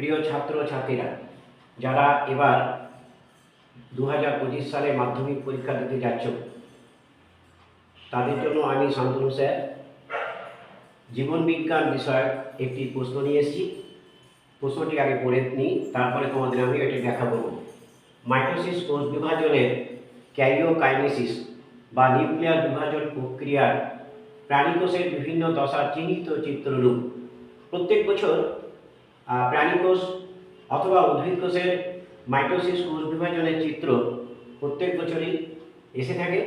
প্রিয় ছাত্র ছাত্রীরা যারা এবার দু হাজার পঁচিশ সালে মাধ্যমিক পরীক্ষা দিতে যাচ্ছ, তাদের জন্য আমি শান্তনু স্যার জীবন বিজ্ঞান বিষয়ক একটি প্রশ্ন নিয়ে এসেছি। প্রশ্নটি আগে পড়ে নিই তারপরে তোমাদের আমি এটি ব্যাখ্যা করব মাইটোসিস কোষ বিভাজনের ক্যারিওকাইনেসিস বা নিউক্লিয়ার বিভাজন প্রক্রিয়ার প্রাণীকোষের বিভিন্ন দশার চিহ্নিত চিত্ররূপ। প্রত্যেক বছর আহ, প্রাণীকোষ অথবা উদ্ভিদ কোষের মাইটোসিস কোষ বিভাজনের চিত্র প্রত্যেক বছরই এসে থাকে।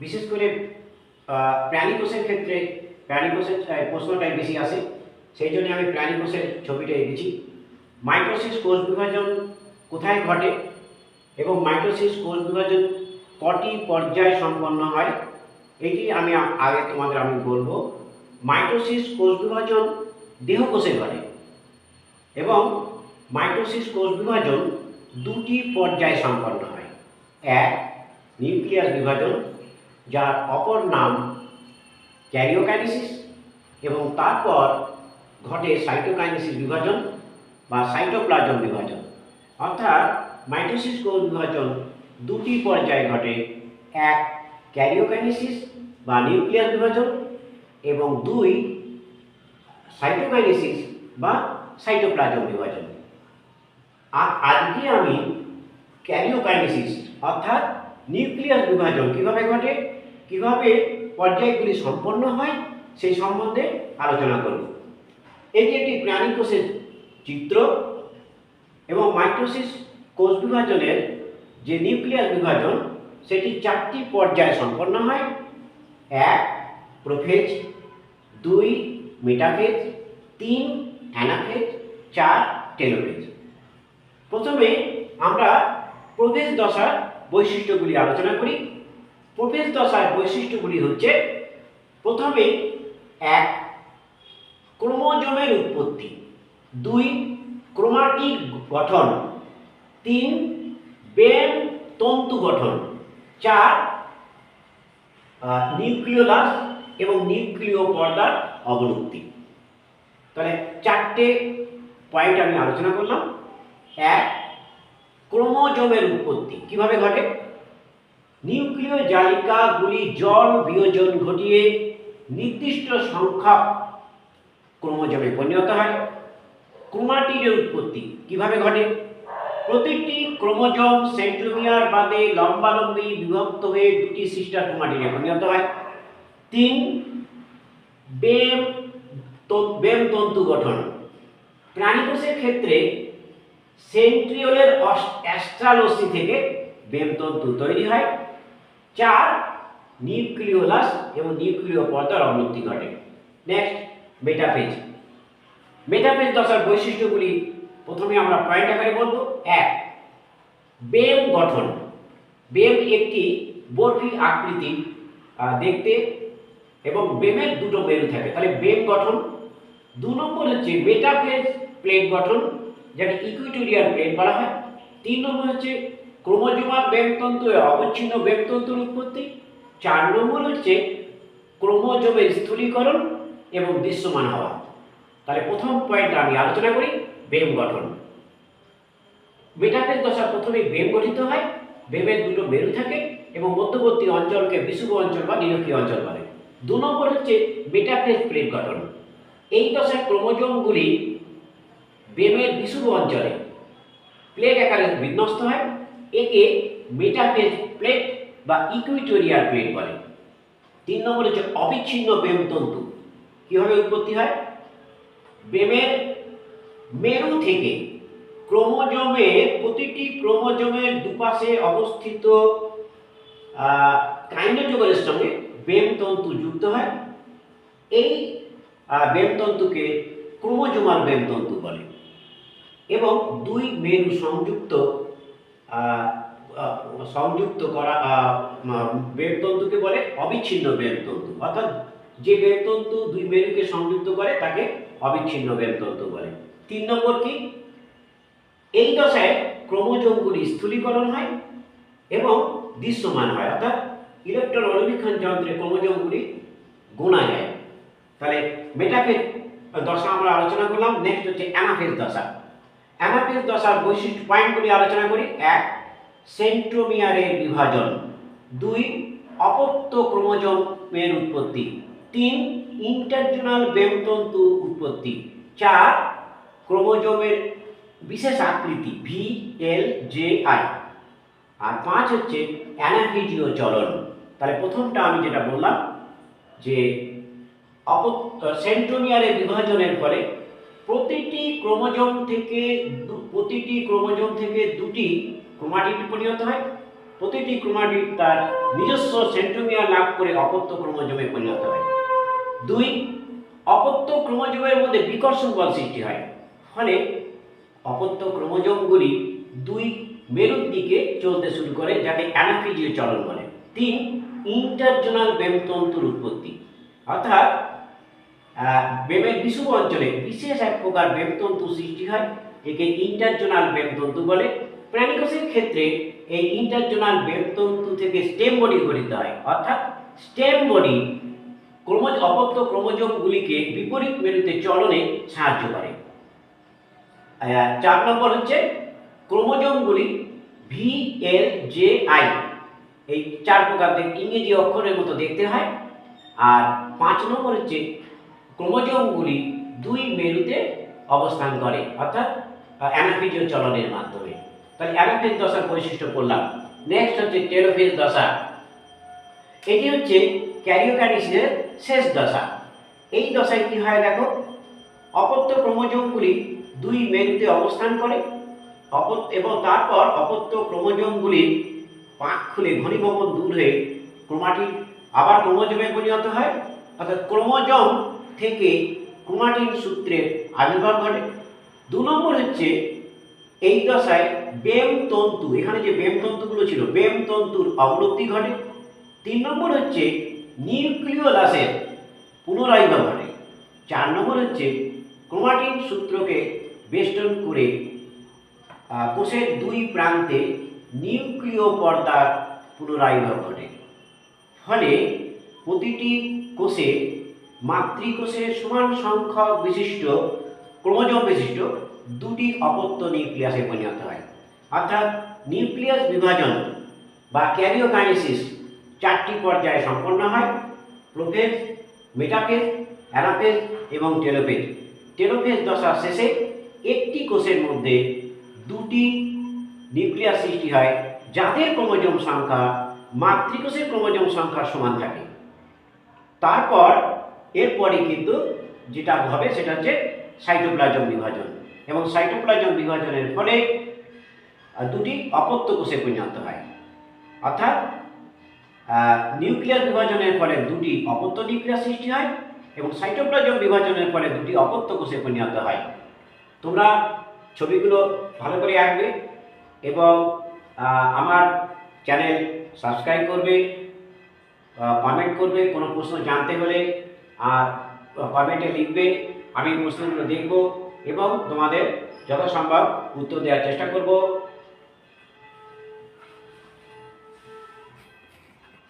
বিশেষ করে প্রাণী কোষের ক্ষেত্রে প্রাণীকোষের আহ, প্রশ্নটাই বেশি আসে। সেই জন্য আমি প্রাণী কোষের ছবিটা এঁকেছি মাইটোসিস কোষ বিভাজন কোথায় ঘটে এবং মাইটোসিস কোষ বিভাজন কটি পর্যায় সম্পন্ন হয় এটি আমি আগে তোমাদের আমি বলব। মাইটোসিস কোষ বিভাজন দেহকোষে ঘটে। এবং মাইটোসিস কোষ বিভাজন দুটি পর্যায়ে সম্পন্ন হয়। এক, নিউক্লিয়াস বিভাজন, যার অপর নাম ক্যারিওকাইনেসিস এবং তারপর ঘটে সাইটোকাইনেসিস বিভাজন বা সাইটোপ্লাজম বিভাজন। অর্থাৎ মাইটোসিস কোষ বিভাজন দুটি পর্যায়ে ঘটে। এক, ক্যারিওকাইনেসিস বা নিউক্লিয়াস বিভাজন এবং দুই, সাইটোকাইনেসিস বা সাইটোপ্লাজম বিভাজন। আর আজকে আমি ক্যারিওকাইনেসিস অর্থাৎ নিউক্লিয়াস বিভাজন কীভাবে ঘটে, কীভাবে পর্যায়গুলি সম্পন্ন হয়, সেই সম্বন্ধে আলোচনা করব। এটি একটি প্রাণী কোষের চিত্র এবং মাইটোসিস কোষ বিভাজনের যে নিউক্লিয়াস বিভাজন, সেটি চারটি পর্যায়ে সম্পন্ন হয়। এক প্রোফেজ দুই মেটাফেজ তিন অ্যানাফেজ চার টেলোফেজ প্রথমে আমরা প্রবেশ দশার বৈশিষ্ট্যগুলি আলোচনা করি। প্রবেশ দশার বৈশিষ্ট্যগুলি হচ্ছে, প্রথমে এক, ক্রোমোজোমের উৎপত্তি। দুই, ক্রোমাটিক গঠন। তিন, বেন তন্তু গঠন। চার নিউক্লিওলাস এবং নিউক্লিয় পর্দার অবলুপ্তি। তাহলে চারটে পয়েন্ট আমি আলোচনা করলাম। এক, ক্রোমোজোমের উৎপত্তি। কীভাবে ঘটে? নিউক্লিয় জালিকাগুলি জল বিয়োজন ঘটিয়ে নির্দিষ্ট সংখ্যক ক্রোমোজোমে পরিণত হয়। ক্রোমাটিডের উৎপত্তি কীভাবে ঘটে? প্রতিটি ক্রোমোজোম সেন্ট্রোমিয়ার বাদে লম্বালম্বি বিভক্ত হয়ে দুটি সিস্টার ক্রোমাটিডে পরিণত হয়। তিন, বেম বেম তন্তু গঠন। প্রাণীকোষের ক্ষেত্রে সেন্ট্রিওলের অ্যাস্ট্রালোসি থেকে বেমতন্তু তৈরি হয়। চার, নিউক্লিওলাস এবং নিউক্লিয় পর্দার অবনতি ঘটে। নেক্সট মেটাফেজ মেটাফেজ দশার বৈশিষ্ট্যগুলি প্রথমে আমরা পয়েন্ট আকারে বলব। এক বেম গঠন। বেম একটি বরফি আকৃতি দেখতে এবং বেমের দুটো মেরু থাকে। তাহলে বেম গঠন দু নম্বর হচ্ছে মেটাফেজ প্লেট গঠন যাকে ইকুইটোরিয়াল প্লেট বলা হয়, তিন নম্বর হচ্ছে ক্রোমোজোমার বেমতন্তু ও অবচ্ছিন্ন বেমতন্তুর উৎপত্তি, চার নম্বর হচ্ছে ক্রোমোজোমের স্থূলীকরণ এবং দৃশ্যমান হওয়া। তাহলে প্রথম পয়েন্টটা আমি আলোচনা করি, বেম গঠন। মেটাফেজ দশা প্রথমে বেম গঠিত হয়, বেমের দুটো মেরু থাকে এবং মধ্যবর্তী অঞ্চলকে বিশুভ অঞ্চল বা নিরক্ষীয় অঞ্চল বলে। দু নম্বর হচ্ছে মেটাফেজ প্লেট গঠন। এই দশায় ক্রোমোজোমগুলি বেমের বিষুব অঞ্চলে প্লেট আকারে বিন্যস্ত হয়। একে মেটাফেজ প্লেট বা ইকুইটোরিয়াল প্লেট বলে। তিন নম্বর হচ্ছে অবিচ্ছিন্ন বেম তন্তু। কীভাবে উৎপত্তি হয়? বেমের মেরু থেকে ক্রোমোজোমের প্রতিটি ক্রোমোজোমের দুপাশে অবস্থিত কাইনোজোগের সঙ্গে বেম তন্তু যুক্ত হয়। এই বেমতন্তুকে ক্রোমোজোমাল বেমতন্তু বলে। এবং দুই মেরু সংযুক্ত সংযুক্ত করা বেমতন্তুকে বলে অবিচ্ছিন্ন বেমতন্তু। অর্থাৎ যে বেমতন্তু দুই মেরুকে সংযুক্ত করে, তাকে অবিচ্ছিন্ন বেমতন্তু বলে। তিন নম্বর কি? এই দশায় ক্রোমোজোমগুলি স্থূলীকরণ হয় এবং দৃশ্যমান হয়। অর্থাৎ ইলেকট্রন অনুবীক্ষণ যন্ত্রে ক্রোমোজোমগুলি গোনা যায়। তাহলে মেটাফেজ দশা আমরা আলোচনা করলাম। নেক্সট হচ্ছে অ্যানাফেজ দশা। অ্যানাফেজ দশার বৈশিষ্ট্য পয়েন্টগুলি আলোচনা করি। এক সেন্ট্রোমিয়ারের বিভাজন। দুই, অপত্য ক্রোমোজোমের উৎপত্তি। তিন ইন্টারজোনাল বেমতন্তু উৎপত্তি। চার, ক্রোমোজোমের বিশেষ আকৃতি ভি এল জে আই আর পাঁচ হচ্ছে অ্যানাফিজিও চলন তাহলে প্রথমটা আমি যেটা বললাম, যে সেন্ট্রোমিয়ারের বিভাজনের ফলে প্রতিটি ক্রোমোজোম থেকে প্রতিটি ক্রোমোজোম থেকে দুটি ক্রোমাটিড পরিণত হয়। প্রতিটি ক্রোমাটিড তার নিজস্ব সেন্ট্রোমিয়ার লাভ করে অপত্য ক্রোমোজোমে পরিণত হয়। দুই, অপত্য ক্রোমোজোমের মধ্যে বিকর্ষণ বল সৃষ্টি হয়। ফলে অপত্য ক্রোমোজোমগুলি দুই মেরুর দিকে চলতে শুরু করে, যাকে অ্যানাফিজিও চলন বলে। তিন, ইন্টারজোনাল বেমতন্তুর উৎপত্তি। অর্থাৎ বেমের বিষুব অঞ্চলে বিশেষ এক প্রকার বেমতন্তু সৃষ্টি হয়, একে ইন্টারজোনাল বেমতন্তু বলে। প্রাণীকোষের ক্ষেত্রে এই ইন্টারজোনাল বেমতন্তু থেকে স্টেম বডি গঠিত হয়। অর্থাৎ স্টেম বডি ক্রোমোজ অপত্য ক্রোমোজোমগুলিকে বিপরীত মেরুতে চলনে সাহায্য করে। চার নম্বর হচ্ছে ক্রোমোজোমগুলি ভি এল জে আই এই চার প্রকারদের ইংরেজি অক্ষরের মতো দেখতে হয়। আর পাঁচ নম্বর হচ্ছে ক্রোমোজোমগুলি দুই মেরুতে অবস্থান করে, অর্থাৎ অ্যানাফিজিও চলনের মাধ্যমে। তাহলে অ্যানাফিজ দশার বৈশিষ্ট্য করলাম নেক্সট হচ্ছে টেলোফিজ দশা। এটি হচ্ছে ক্যারিওকানিসের শেষ দশা। এই দশায় কি হয় দেখো, অপত্য ক্রোমোজোমগুলি দুই মেরুতে অবস্থান করে এবং তারপর অপত্য ক্রোমোজোমগুলির পাক খুলে ঘনীভবন দূর হয়ে ক্রোমাটিন আবার ক্রোমোজোমে পরিণত হয়। অর্থাৎ ক্রোমোজোম থেকে ক্রোমাটিন সূত্রের আবির্ভাব ঘটে। দু নম্বর হচ্ছে এই দশায় বেম তন্তু, এখানে যে বেম তন্তুগুলো ছিল, বেম তন্তুর অবলব্ধি ঘটে। তিন নম্বর হচ্ছে নিউক্লিওলাসের পুনরাবির্ভাব ঘটে চার নম্বর হচ্ছে ক্রোমাটিন সূত্রকে বেষ্টন করে কোষের দুই প্রান্তে নিউক্লিয় পর্দার পুনরাবির্ভাব ঘটে। ফলে প্রতিটি কোষে মাতৃকোষের সমান সংখ্যক বিশিষ্ট, ক্রোমোজোম বিশিষ্ট দুটি অপত্য নিউক্লিয়াসে পরিণত হয়। অর্থাৎ নিউক্লিয়াস বিভাজন বা ক্যারিওকাইনেসিস চারটি পর্যায়ে সম্পন্ন হয়, প্রোফেজ, মেটাফেজ অ্যানাফেজ এবং টেলোফেজ। টেলোফেজ দশার শেষে একটি কোষের মধ্যে দুটি নিউক্লিয়াস সৃষ্টি হয়, যাদের ক্রোমোজোম সংখ্যা মাতৃকোষের ক্রোমোজোম সংখ্যার সমান থাকে। তারপর এরপরে কিন্তু যেটা হবে সেটা হচ্ছে সাইটোপ্লাজম বিভাজন। এবং সাইটোপ্লাজম বিভাজনের ফলে দুটি অপত্য কোষে পরিণত হয়। অর্থাৎ নিউক্লিয়াস বিভাজনের ফলে দুটি অপত্য নিউক্লিয়াস সৃষ্টি হয় এবং সাইটোপ্লাজম বিভাজনের ফলে দুটি অপত্য কোষে পরিণত হয়। তোমরা ছবিগুলো ভালো করে আঁকবে এবং আমার চ্যানেল সাবস্ক্রাইব করবে কমেন্ট করবে, কোনো প্রশ্ন জানতে হলে আর কমেন্টে লিখবে আমি প্রশ্নগুলো দেখব এবং তোমাদের যথাসম্ভব উত্তর দেওয়ার চেষ্টা করব।